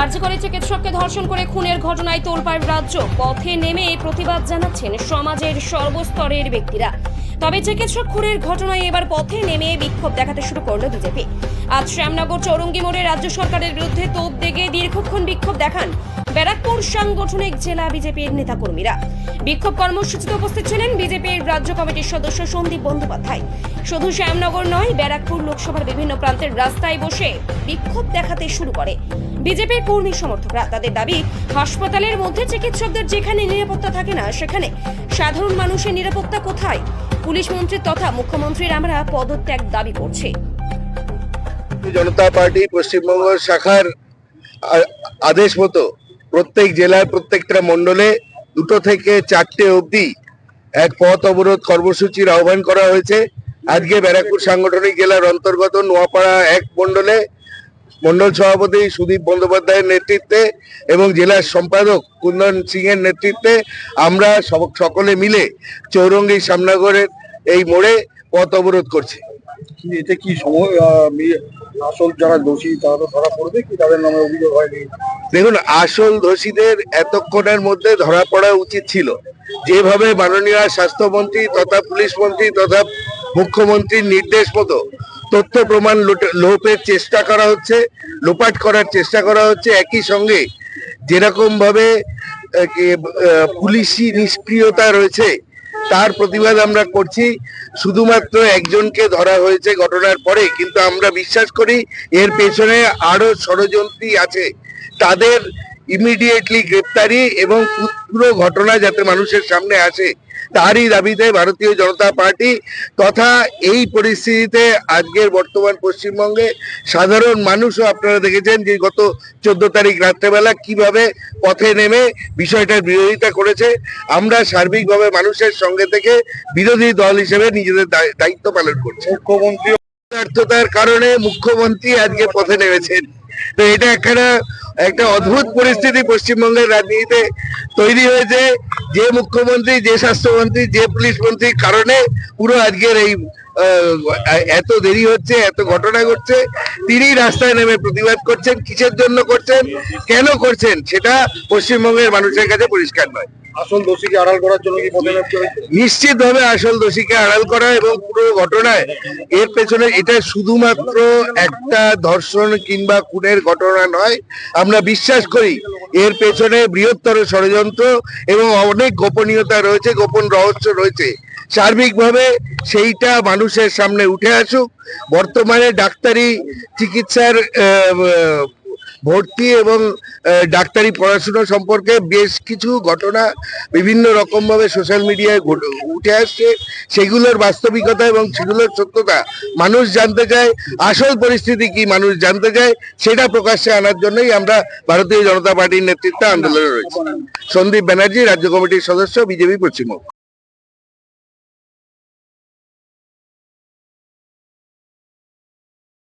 আর্জি করে চিকিৎসককে ধর্ষণ করে খুনের ঘটনায় তোলপাড় রাজ্য পথে নেমে প্রতিবাদ জানাচ্ছেন সমাজের সর্বস্তরের ব্যক্তিরা। তবে চিকিৎসক খুনের ঘটনায় এবার পথে নেমে বিক্ষোভ দেখাতে শুরু করল বিজেপি। আজ শ্যামনগর চৌরঙ্গি মোড়ে রাজ্য সরকারের বিরুদ্ধে তোপ দেগে দীর্ঘক্ষণ বিক্ষোভ দেখান ব্যারাকপুর সাংগঠনিক জেলা বিজেপির নেতাকর্মীরা। বিক্ষোভ কর্মসূচিতে উপস্থিত ছিলেন বিজেপির রাজ্য কমিটির সদস্য সন্দীপ বন্দ্যোপাধ্যায়। শুধু শ্যামনগর নয়, ব্যারাকপুর লোকসভার বিভিন্ন প্রান্তের রাস্তায় বসে বিক্ষোভ দেখাতে শুরু করে। বিজেপির কর্মী সমর্থকরা তাদের দাবি, হাসপাতালের মধ্যে চিকিৎসকদের যেখানে নিরাপত্তা থাকে না, সেখানে সাধারণ মানুষের নিরাপত্তা কোথায়? পুলিশ মন্ত্রী তথা মুখ্যমন্ত্রীর আমরা পদত্যাগ দাবি করছি। জনতা পার্টি পশ্চিমবঙ্গ শাখার আদেশ মতো প্রত্যেক জেলার প্রত্যেকটা মণ্ডলে দুটো থেকে চারটে অবধি এক পথ অবরোধ কর্মসূচির আহ্বান করা হয়েছে। আজকে ব্যারাকপুর সাংগঠনিক জেলার অন্তর্গত নোয়াপাড়া এক মণ্ডলে মণ্ডল সভাপতি সুদীপ বন্দ্যোপাধ্যায়ের নেতৃত্বে এবং জেলার সম্পাদক কুন্দন সিং এর নেতৃত্বে আমরা সকলে মিলে চৌরঙ্গী সামনাগরের এই মোড়ে পথ অবরোধ করছি। এতে কি সময় আসল যারা দোষী, তারা ধরা পড়বে কি? তাদের নামে অভিযোগ হয়নি। দেখুন আসল দোষীদের এতক্ষণের মধ্যে ধরা পড়া উচিত ছিল। যেভাবে মাননীয় স্বাস্থ্যমন্ত্রী তথা পুলিশ মন্ত্রী তথা মুখ্যমন্ত্রীর নির্দেশ মতো তথ্য প্রমাণ লোপের চেষ্টা করা হচ্ছে লোপাট করার চেষ্টা করা হচ্ছে। একই সঙ্গে যেরকম ভাবে আহ, কি, আহ, পুলিশি নিষ্ক্রিয়তা রয়েছে তার প্রতিবাদ আমরা করছি। শুধুমাত্র একজনকে ধরা হয়েছে ঘটনার পরে কিন্তু আমরা বিশ্বাস করি এর পেছনে আরও ষড়যন্ত্রী আছে। তাদের ইমিডিয়েটলি গ্রেপ্তারি এবং পুরো ঘটনা যাতে মানুষের সামনে আসে তারই দাবিতে ভারতীয় জনতা পার্টি তথা এই পরিস্থিতিতে আজকের বর্তমান পশ্চিমবঙ্গে সাধারণ মানুষও আপনারা দেখেছেন যে গত চোদ্দ তারিখ রাত্রেবেলা কীভাবে পথে নেমে বিষয়টার বিরোধিতা করেছে। আমরা সার্বিকভাবে মানুষের সঙ্গে থেকে বিরোধী দল হিসেবে নিজেদের দায়িত্ব পালন করছি। মুখ্যমন্ত্রী ব্যর্থতার কারণে মুখ্যমন্ত্রী আজকে পথে নেমেছেন। তো এটা একটা একটা অদ্ভুত পরিস্থিতি পশ্চিমবঙ্গের রাজনীতিতে তৈরি হয়েছে। যে মুখ্যমন্ত্রী, যে স্বাস্থ্যমন্ত্রী, যে পুলিশ মন্ত্রীর কারণে পুরো আজকের এই এত দেরি হচ্ছে এত ঘটনা ঘটছে তিনি রাস্তায় নেমে প্রতিবাদ করছেন কিসের জন্য করছেন কেন করছেন সেটা পশ্চিমবঙ্গের মানুষের কাছে পরিষ্কার নয়। আসল দোষীকে আড়াল করার জন্য কি নিশ্চিতভাবে আসল দোষীকে আড়াল করা এবং পুরো ঘটনায় এর পেছনে এটা শুধুমাত্র একটা ধর্ষণ কিংবা খুনের ঘটনা নয় আমরা বিশ্বাস করি এর পেছনে বৃহত্তর ষড়যন্ত্র এবং অনেক গোপনীয়তা রয়েছে গোপন রহস্য রয়েছে। সার্বিকভাবে সেইটা মানুষের সামনে উঠে আসুক। বর্তমানে ডাক্তারি চিকিৎসার ভর্তি এবং ডাক্তারি পড়াশোনা সম্পর্কে বেশ কিছু ঘটনা বিভিন্ন রকমভাবে সোশ্যাল মিডিয়ায় উঠে আসছে। সেগুলোর বাস্তবিকতা এবং সেগুলোর সত্যতা মানুষ জানতে চায়। আসল পরিস্থিতি কি মানুষ জানতে চায় সেটা প্রকাশ্যে আনার জন্যই আমরা ভারতীয় জনতা পার্টির নেতৃত্বে আন্দোলনে রয়েছি। সন্দীপ ব্যানার্জি, রাজ্য কমিটির সদস্য, বিজেপি পশ্চিমবঙ্গ।